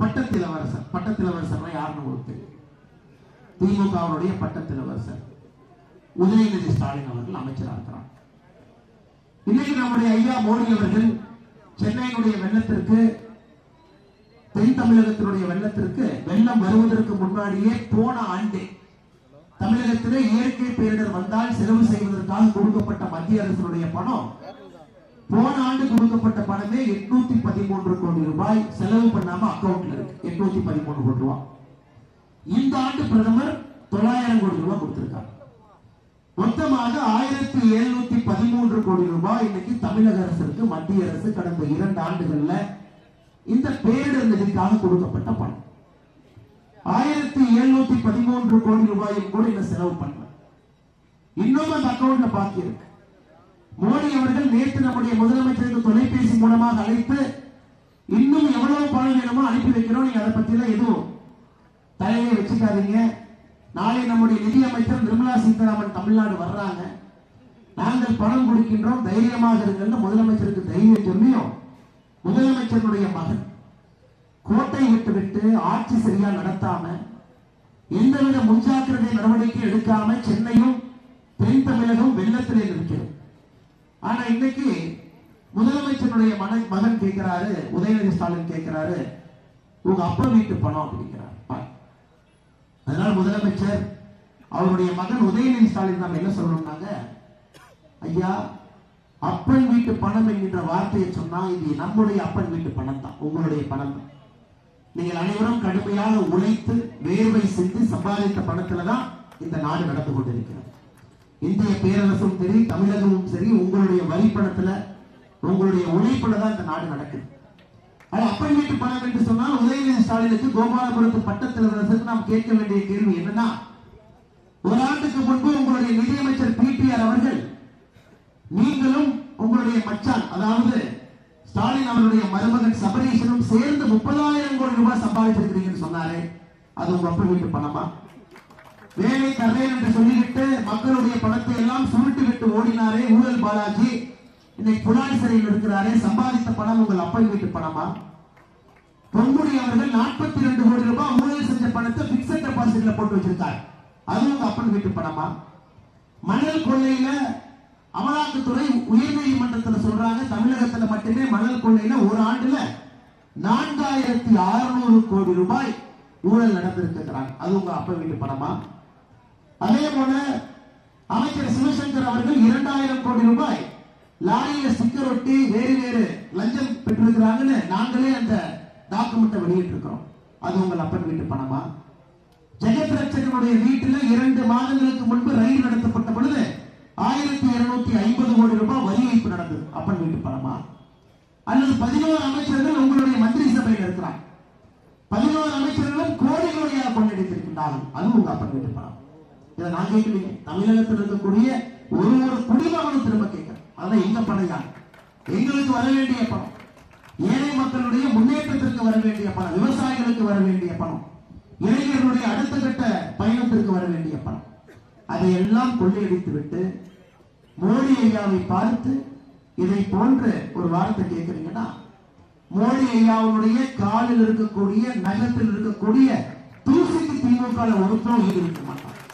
பட்டத்திலவரசர் பட்டத்திலவரசர்னா யாருன்னு உங்களுக்கு திமுகவுடைய பட்டத்திலவரசர். உதயநிதி ஸ்டாலின் அவர்கள் அமைச்சராக இருக்கிறார். இன்னைக்கு நம்முடைய ஐயா மோடி அவர்கள் சென்னையினுடைய வெள்ளத்திற்கு தென் தமிழகத்தினுடைய வெள்ளத்திற்கு வெள்ளம் வருவதற்கு முன்னாடியே போன ஆண்டே தமிழகத்திலே இயற்கை பேரிடர் வந்தால் செலவு செய்வதற்காக கொடுக்கப்பட்ட மத்திய அரசினுடைய பணம் போன ஆண்டு கொடுக்கப்பட்ட பணமே எட்நூத்தி பதிமூன்று கோடி ரூபாய் செலவு பண்ணாம அக்கௌண்ட்ல இருக்கு. எட்நூத்தி பதிமூணு கோடி ரூபாய். இந்த ஆண்டு பிரதமர் தொள்ளாயிரம் கோடி ரூபாய் கொடுத்திருக்கார். மொத்தமாக ஆயிரத்தி எழுநூத்தி பதிமூன்று கோடி ரூபாய் இன்னைக்கு தமிழக அரசுக்கு மத்திய அரசு கடந்த இரண்டு ஆண்டுகள்ல இந்த பேரிடர் நிதிக்காக கொடுக்கப்பட்ட பணம். ஆயிரத்தி எழுநூத்தி பதிமூன்று கோடி ரூபாயும் கூட இந்த செலவு பண்ணல. இன்னும் அந்த அக்கௌண்ட்ல பாக்கி இருக்கு. மோடி அவர்கள் நேற்று நம்முடைய முதலமைச்சருக்கு தொலைபேசி மூலமாக அழைத்து இன்னும் எவ்வளவு பணம் வேணுமோ அனுப்பி வைக்கிறோம். நீங்க அதை பத்தி எல்லாம் எதுவும் தலையை வச்சுக்காதீங்க. நாளை நம்முடைய நிதியமைச்சர் நிர்மலா சீதாராமன் தமிழ்நாடு வர்றாங்க. நாங்கள் பணம் கொடுக்கின்றோம். தைரியமாக இருக்கிற முதலமைச்சருக்கு தைரியம் சொல்லியும் முதலமைச்சருடைய மகன் கோட்டை விட்டு விட்டு ஆட்சி சரியா நடத்தாம எந்தவித முன்ஜாக்கிரதை நடவடிக்கை எடுக்காம சென்னையும் தென் தமிழகம் வெள்ளத்திலே இருக்கிறது ஆனா இன்னைக்கு முதலமைச்சருடைய மன மகன் கேட்கிறாரு உதயநிதி ஸ்டாலின் கேட்கிறாரு உங்க அப்பா வீட்டு பணம் அப்படிங்கிறார். பா- அதனால முதலமைச்சர் அவருடைய மகன் உதயநிதி ஸ்டாலின் நம்ம என்ன சொல்லணும்னாங்க? ஐயா அப்பன் வீட்டு பணம் என்கின்ற வார்த்தையை சொன்னா இது நம்முடைய அப்பன் வீட்டு பணம் தான் உங்களுடைய பணம் தான் நீங்கள் அனைவரும் கடுமையாக உழைத்து வேர்வை செஞ்சு சம்பாதித்த பணத்துல தான் இந்த நாடு நடந்து கொண்டிருக்கிறது. இந்திய பேரரசும் சரி தமிழகமும் சரி உங்களுடைய வரி உங்களுடைய உழைப்புல தான் இந்த நாடு நடக்குது. அது அப்பன் பணம் என்று சொன்னால் உதயநிதி ஸ்டாலினுக்கு கோபாலபுரத்து பட்டத்திலவரசருக்கு நாம் கேட்க வேண்டிய கேள்வி என்னன்னா ஒரு ஆண்டுக்கு முன்பு உங்களுடைய நிதியமைச்சர் பிடிஆர் அவர்கள் நீங்களும் உங்களுடைய மச்சான் அதாவது ஸ்டாலின் அவருடைய மருமகன் சபரீஷனும் சேர்ந்து முப்பதாயிரம் கோடி ரூபாய் சம்பாதிச்சிருக்கிறீங்கன்னு சொன்னாரு அது உங்க அப்ப வீட்டு பணமா? வேலை தரேன் என்று சொல்லிவிட்டு மக்களுடைய பணத்தை எல்லாம் சுருட்டு விட்டு ஓடினாரே ஊழல் பாலாஜி. இன்னைக்கு புலாடி சிறையில் இருக்கிறாரே சம்பாதித்த பணம் உங்கள் அப்பன் வீட்டு பணமா? பொன்முடி அவர்கள் நாற்பத்தி ரெண்டு கோடி ரூபாய் ஊழல் செஞ்ச பணத்தை பிக்சட் டெபாசிட்ல போட்டு வச்சிருக்கார். அது உங்க அப்பன் வீட்டு பணமா? மணல் கொள்ளையில அமலாக்கத்துறை உயர்நீதிமன்றத்தில் சொல்றாங்க தமிழகத்துல மட்டுமே மணல் கொள்ளையில ஒரு ஆண்டுல நான்காயிரத்தி அறுநூறு கோடி ரூபாய் ஊழல் நடந்திருக்கிறாங்க அது உங்க அப்ப வீட்டு பணமா? அதே போல அமைச்சர் சிவசங்கர் அவர்கள் இரண்டாயிரம் கோடி ரூபாய் லாரியில ஸ்டிக்கர் ஒட்டி வேறு வேறு லஞ்சம் பெற்றிருக்கிறாங்கன்னு நாங்களே அந்த டாக்குமெண்ட்டை வெளியிட்டிருக்கிறோம். அது உங்கள் அப்பன் வீட்டு பணமா? ஜெகத் ரட்சகனுடைய வீட்டில் இரண்டு மாதங்களுக்கு முன்பு ரயில் நடத்தப்பட்ட பொழுது ஆயிரத்தி இருநூத்தி ஐம்பது கோடி ரூபாய் வரி வைப்பு நடந்தது. அப்பன் வீட்டு பணமா? அல்லது பதினோரு அமைச்சர்கள் உங்களுடைய மந்திரி சபையில் இருக்கிறார் பதினோரு அமைச்சர்களும் கோடி கோடியாக கொள்ளடித்திருக்கின்றார்கள் அது உங்க அப்பன் வீட்டு பணம். இதை நான் கேட்கலீங்க தமிழகத்தில் இருக்கக்கூடிய ஒரு ஒரு குடிமகனும் திரும்ப கேட்கிறேன் அதான் எங்க பணம் எங்களுக்கு வர வேண்டிய பணம். ஏழை மக்களுடைய முன்னேற்றத்திற்கு வர வேண்டிய பணம். விவசாயிகளுக்கு வர வேண்டிய பணம். இளைஞர்களுடைய அடுத்த கட்ட பயணத்திற்கு வர வேண்டிய பணம். அதையெல்லாம் கொள்ளையடித்து விட்டு மோடி ஐயாவை பார்த்து இதை போன்ற ஒரு வார்த்தை கேட்கிறீங்கன்னா மோடி ஐயாவுடைய காலில் இருக்கக்கூடிய நகத்தில் இருக்கக்கூடிய தூசிக்கு திமுக ஒருத்தரும் ஈடு இருக்க மாட்டான்.